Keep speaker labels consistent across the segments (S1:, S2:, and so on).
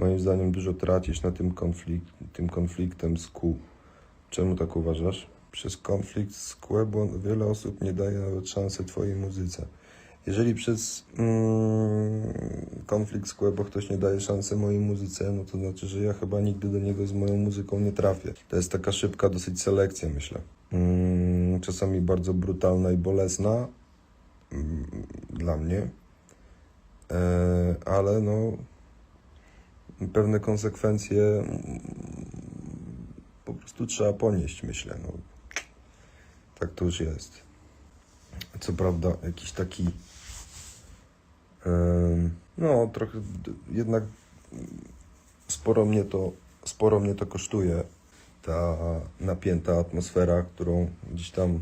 S1: moim zdaniem dużo tracisz na tym, konflikt, tym konfliktem z Q. Czemu tak uważasz? Przez konflikt z Quebo wiele osób nie daje nawet szansy twojej muzyce. Jeżeli przez mm, konflikt z Quebo ktoś nie daje szansy mojej muzyce, no to znaczy, że ja chyba nigdy do niego z moją muzyką nie trafię. To jest taka szybka dosyć selekcja, myślę. Mm, czasami bardzo brutalna i bolesna mm, dla mnie, e, ale no pewne konsekwencje mm, po prostu trzeba ponieść, myślę. No. Tak to już jest. Co prawda, jakiś taki. no, trochę jednak sporo mnie to, sporo mnie to kosztuje. Ta napięta atmosfera, którą gdzieś tam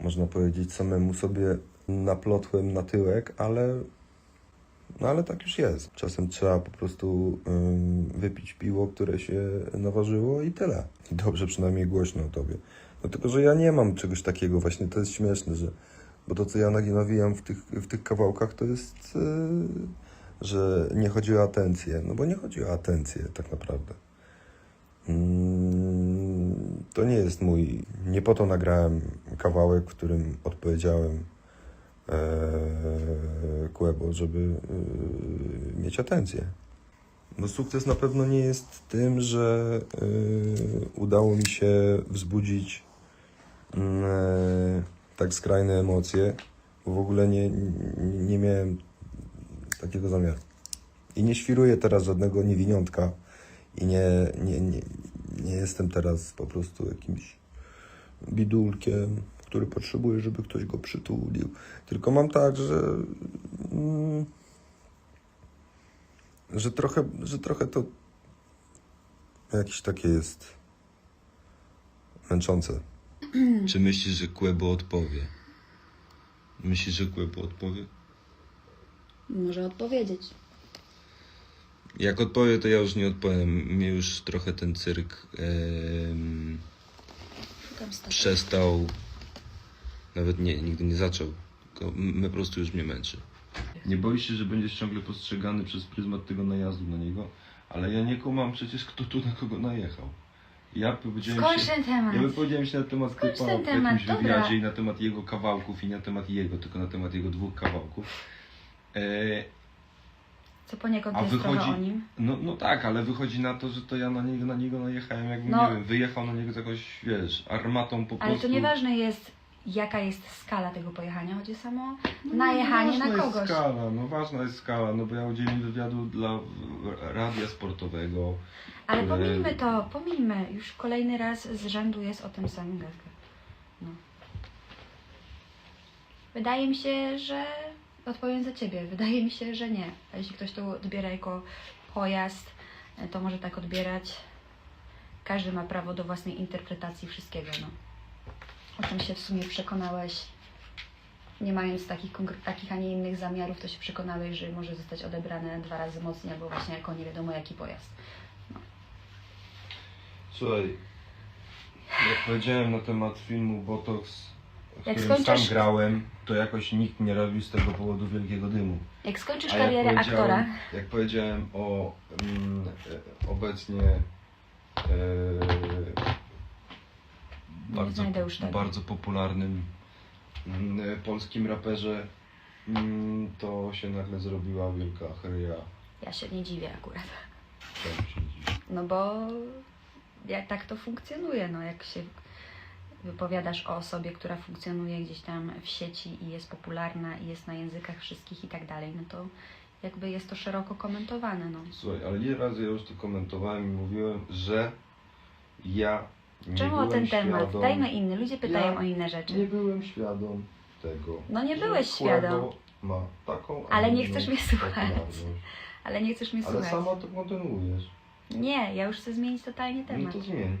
S1: można powiedzieć samemu sobie naplotłem na tyłek, ale no ale tak już jest. Czasem trzeba po prostu wypić piwo, które się naważyło i tyle. I dobrze przynajmniej głośno o tobie. No tylko, że ja nie mam czegoś takiego właśnie, to jest śmieszne, że bo to, co ja nawijam w tych, w tych kawałkach, to jest, yy, że nie chodzi o atencję. No bo nie chodzi o atencję tak naprawdę. Mm, To nie jest mój. Nie po to nagrałem kawałek, w którym odpowiedziałem e, Quebo, żeby e, mieć atencję. Bo sukces na pewno nie jest tym, że e, udało mi się wzbudzić e, tak skrajne emocje, bo w ogóle nie, nie miałem takiego zamiaru. I nie świruję teraz żadnego niewiniątka i nie, nie, nie, nie jestem teraz po prostu jakimś bidulkiem, który potrzebuje, żeby ktoś go przytulił. Tylko mam tak, że. Mm, że trochę, że trochę to jakieś takie jest męczące.
S2: Czy myślisz, że Quebo odpowie? Myślisz, że Quebo odpowie?
S3: Może odpowiedzieć.
S2: Jak odpowie, to ja już nie odpowiem. Mnie już trochę ten cyrk
S3: stopy.
S2: przestał. Nawet nie, nigdy nie zaczął. Tylko m- po prostu już mnie męczy. Nie boisz się, że będziesz ciągle postrzegany przez pryzmat tego najazdu na niego? Ale ja nie kumam przecież, kto tu na kogo najechał. Ja powiedziałem
S3: Skończ
S2: się...
S3: ten temat.
S2: Ja wypowiedziałem się na temat
S3: Skończ
S2: Krypała
S3: ten
S2: w
S3: temat,
S2: jakimś
S3: dobra.
S2: wywiadzie i na temat jego kawałków i na temat jego, tylko na temat jego dwóch kawałków. E,
S3: Co poniekąd
S2: A
S3: jest
S2: wychodzi-
S3: trochę o nim.
S2: no, no tak, ale wychodzi na to, że to ja na niego, na niego najechałem, jakbym,
S3: No.
S2: nie wiem, wyjechał na niego z jakąś, wiesz, armatą po
S3: Ale
S2: prostu.
S3: to nieważne jest, jaka jest skala tego pojechania. Chodzi samo o
S2: No,
S3: najechanie
S2: ważna
S3: na
S2: jest
S3: kogoś.
S2: skala, no ważna jest skala, no bo ja udzieliłem wywiadu dla radia sportowego.
S3: Ale
S2: które-
S3: pomijmy to, pomijmy. Już kolejny raz z rzędu jest o tym samym. No. Wydaje mi się, że odpowiem za ciebie. Wydaje mi się, że nie. A jeśli ktoś to odbiera jako pojazd, to może tak odbierać. Każdy ma prawo do własnej interpretacji wszystkiego. No. O czym się w sumie przekonałeś, nie mając takich, takich, a nie innych zamiarów, to się przekonałeś, że może zostać odebrane dwa razy mocniej, albo właśnie jako nie wiadomo jaki pojazd.
S2: Słuchaj, jak powiedziałem na temat filmu Botox, w
S3: Jak
S2: którym sam
S3: skończysz-
S2: grałem, to jakoś nikt nie robił z tego powodu wielkiego dymu.
S3: Jak skończysz
S2: A jak
S3: karierę aktora,
S2: Jak powiedziałem o mm, e, obecnie e, bardzo, bardzo popularnym mm, e, polskim raperze, mm, to się nagle zrobiła wielka chryja.
S3: ja się nie dziwię akurat. No bo jak tak to funkcjonuje, no jak się wypowiadasz o osobie, która funkcjonuje gdzieś tam w sieci i jest popularna i jest na językach wszystkich i tak dalej, no to jakby jest to szeroko komentowane, no.
S2: Słuchaj, ale ile razy ja już to komentowałem i mówiłem, że ja nie
S3: Czemu o
S2: byłem
S3: ten temat?
S2: świadom,
S3: Dajmy inny, ludzie pytają
S2: Ja
S3: o inne rzeczy.
S2: Nie byłem świadom tego.
S3: No nie
S2: że
S3: byłeś świadom.
S2: ma taką, a
S3: Ale nie
S2: inną
S3: chcesz mnie słuchać.
S2: popularność.
S3: Ale nie chcesz mnie
S2: Ale
S3: słuchać.
S2: sama to kontynuujesz.
S3: Nie, ja już chcę zmienić totalnie
S2: No
S3: temat.
S2: to zmień.